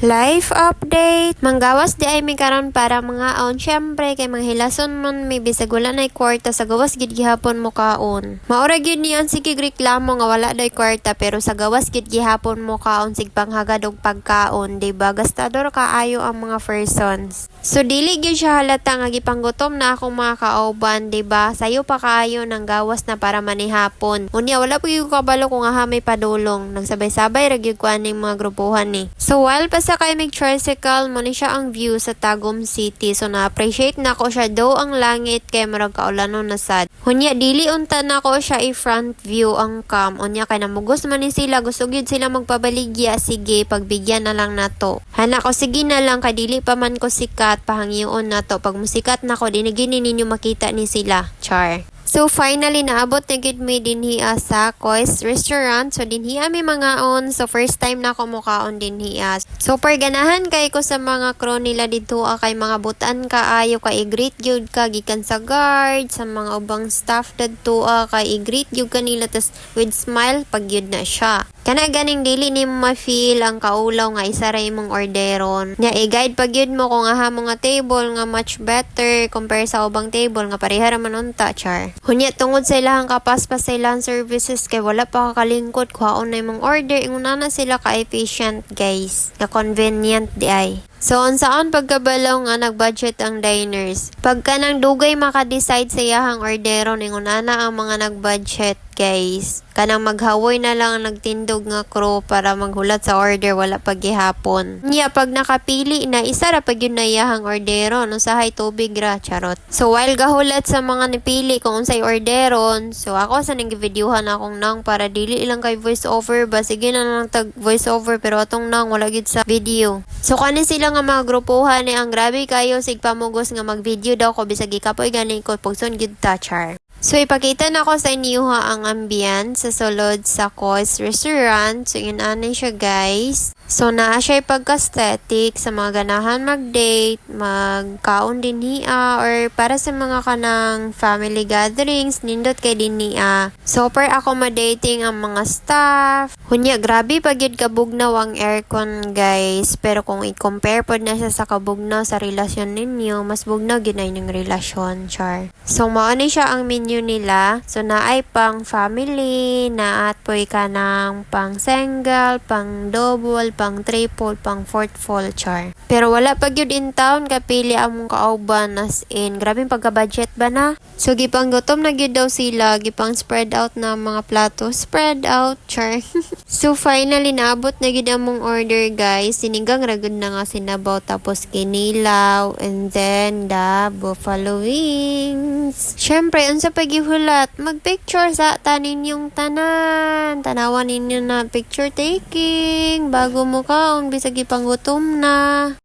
Life update. Manggawas di ay may para mga aon. Syempre kay mga hilason man may bisag wala na kwarta sa gawas gid gihapon mo kaon. Maura gyud niyan sige reklamo nga wala day kwarta pero sa gawas gid gihapon mo kaon sig panghagad og pagkaon, di ba? Gastador kaayo ang mga persons. So dili gyud siya halata nga gipanggutom na akong mga kaoban, di ba? Sayo pa kaayo ng gawas na para manihapon. Unya wala pa gyud ko kabalo kung aha may padulong. Nagsabay-sabay ra gyud ko mga grupuhan ni. So while pa sa kay mig tricycle mo siya ang view sa Tagum City. So na-appreciate na ko siya do ang langit kay murag kaulanon na sad. Hunya dili unta na ko siya i-front view ang cam. Unya kay namugos man ni sila gusto gyud sila magpabaligya sige pagbigyan na lang nato. Hana ko sige na lang kay dili pa man ko sikat pahangyoon nato pag musikat na ko dinigini ninyo makita ni sila. Char. So finally naabot na gid mi dinhi sa Kois Restaurant. So dinhi mi mga on. So first time na ko mukaon dinhi. ah. Super ganahan kay ko sa mga crew nila dito ah, kay mga butan kaayo kay i-greet gyud ka gikan sa guard sa mga ubang staff didto ah, kay i-greet gyud kanila tas with smile pag gyud na siya. Kana ganing dili ni mo ma-feel ang kaulaw nga isa ra imong orderon. Nya i-guide pag yun mo kung aha mo nga table nga much better compare sa ubang table nga pareha ra man unta char. Hunya tungod sa ilahang kapaspas sa ilahang services kay wala pa kakalingkod kuhaon na imong order inguna na sila ka efficient guys. Nga convenient di ay. So, unsaan pagkabalaw nga nag-budget ang diners? Pagka nang dugay maka-decide sa iyahang orderon, inguna na ang mga nag-budget, guys. Kanang maghawoy na lang ang nagtindog nga crew para maghulat sa order, wala paghihapon. Nya, pag nakapili na, isa ra pag yun na iyahang orderon, usahay tubig ra, charot. So, while gahulat sa mga nipili kung unsay orderon, so ako sa nang videohan akong nang para dili ilang kay voice over ba, sige na lang tag voice over, pero atong nang wala gid sa video. So, kani sila nga mga grupuhan ni ang grabe kayo sig pamugos nga mag-video daw ko bisag ikapoy gani ko pagson gid ta char. So, ipakita na ko sa inyo ha ang ambience sa sulod sa Kois Restaurant. So, anay siya guys. So, naa siya pagka-aesthetic sa mga ganahan mag-date, magkaon din hiya, or para sa mga kanang family gatherings, nindot kay din hiya. Super accommodating ang mga staff. Hunya, grabe pag yun kabugnaw ang aircon guys. Pero kung i-compare po na siya sa kabugnaw sa relasyon ninyo, mas bugnaw ginay ng relasyon, char. So, mauni siya ang menu nila. So, naay pang family, naat po ka ng pang single, pang double, pang triple, pang fourth full char. Pero wala pag yun in town, kapili among kauban as in. Grabe pagka-budget ba na? So, gipang gutom na gyud daw sila, gipang spread out na mga plato. Spread out, char. so, finally, naabot na gyud among order, guys. Sinigang ragod na nga sinabaw, tapos kinilaw, and then the buffalo wings. Syempre, unsa pagihulat, mag-picture sa tanin yung tanan. Tanawan ninyo na picture taking bago mo kaon bisag ipanggutom na.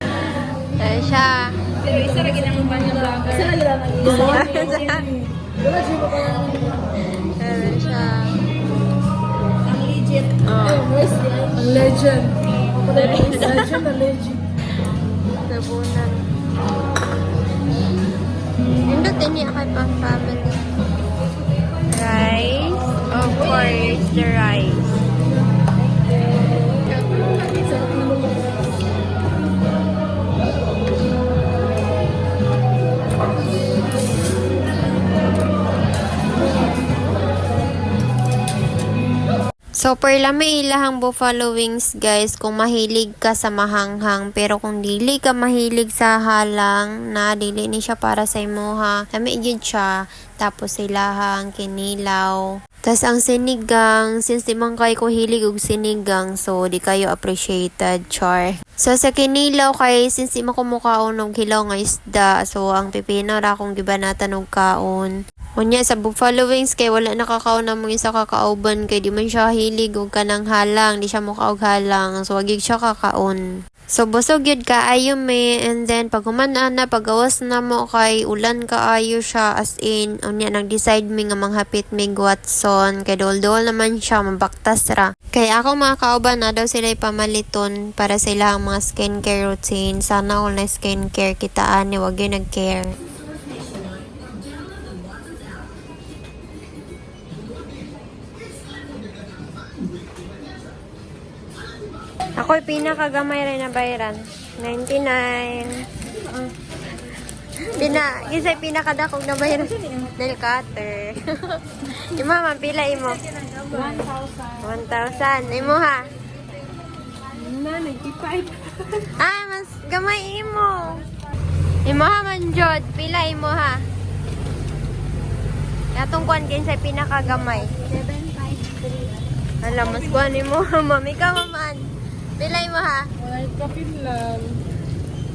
Dahil siya. Pero isa lagi lang ang lang. Isa lagi lang ang. Dahil siya. Ang legit. Oh. Ang legend. Legend na legend. Tabunan. Indot din niya kay pang family. for the. So, per lami ilahang buffalo wings, guys, kung mahilig ka sa mahanghang. Pero kung dili ka mahilig sa halang, na dili ni siya para sa imo ha. Lami yun siya. Tapos ilahang kinilaw. Tapos ang sinigang, since di man kayo ko hilig og sinigang, so di kayo appreciated, char. So sa kinilaw kay, since di man kumukaon og hilaw nga isda, so ang pipino ra akong gibanatan og kaon. Unya sa buffalo wings kay wala nakakaon na mo isa kakauban kay di man siya hilig og kanang halang, di siya mukaog halang. So wagig siya kakaon. So busog yun kaayo me and then pag humanaan na pagawas na mo kay ulan kaayo siya as in unya nag decide mi nga manghapit mi Watson kay dol-dol naman siya mabaktas ra. Kay ako mga kauban na daw sila pamaliton para sa ilang mga skincare routine. Sana all na skincare kitaan ni wag nag-care. Ako'y pinakagamay rin na bayaran. 99. Pina, kisay pinakadakog na bayaran. Nail cutter. Yung mama, pila imo? 1,000. 1,000. Imo ha? Na, 95. Ah, mas gamay imo. Imo ha man, Jod. Pila imo ha? Katong kuan kinsay pinakagamay. 753. Alam, mas kuan imo. Mami ka, maman. Pila imo ha? Wala kapin lang.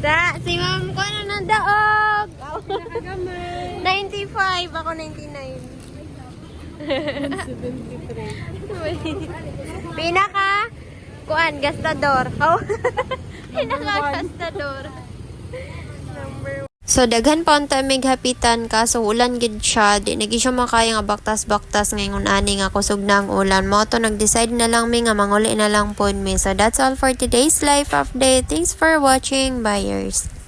Sa, si ma'am ko na ng daog. Nakagamay. 95, ako 99. 73. Pinaka, kuan, gastador. Oh. Pinaka gastador. Number So, daghan pa ang tamig hapitan ka. So, ulan gid siya. Di nagi siya makaya nga baktas-baktas ngayon ani nga kusog na ang ulan. Mo to nag-decide na lang mi nga manguli na lang po mi. So, that's all for today's life update. Thanks for watching. Buyers.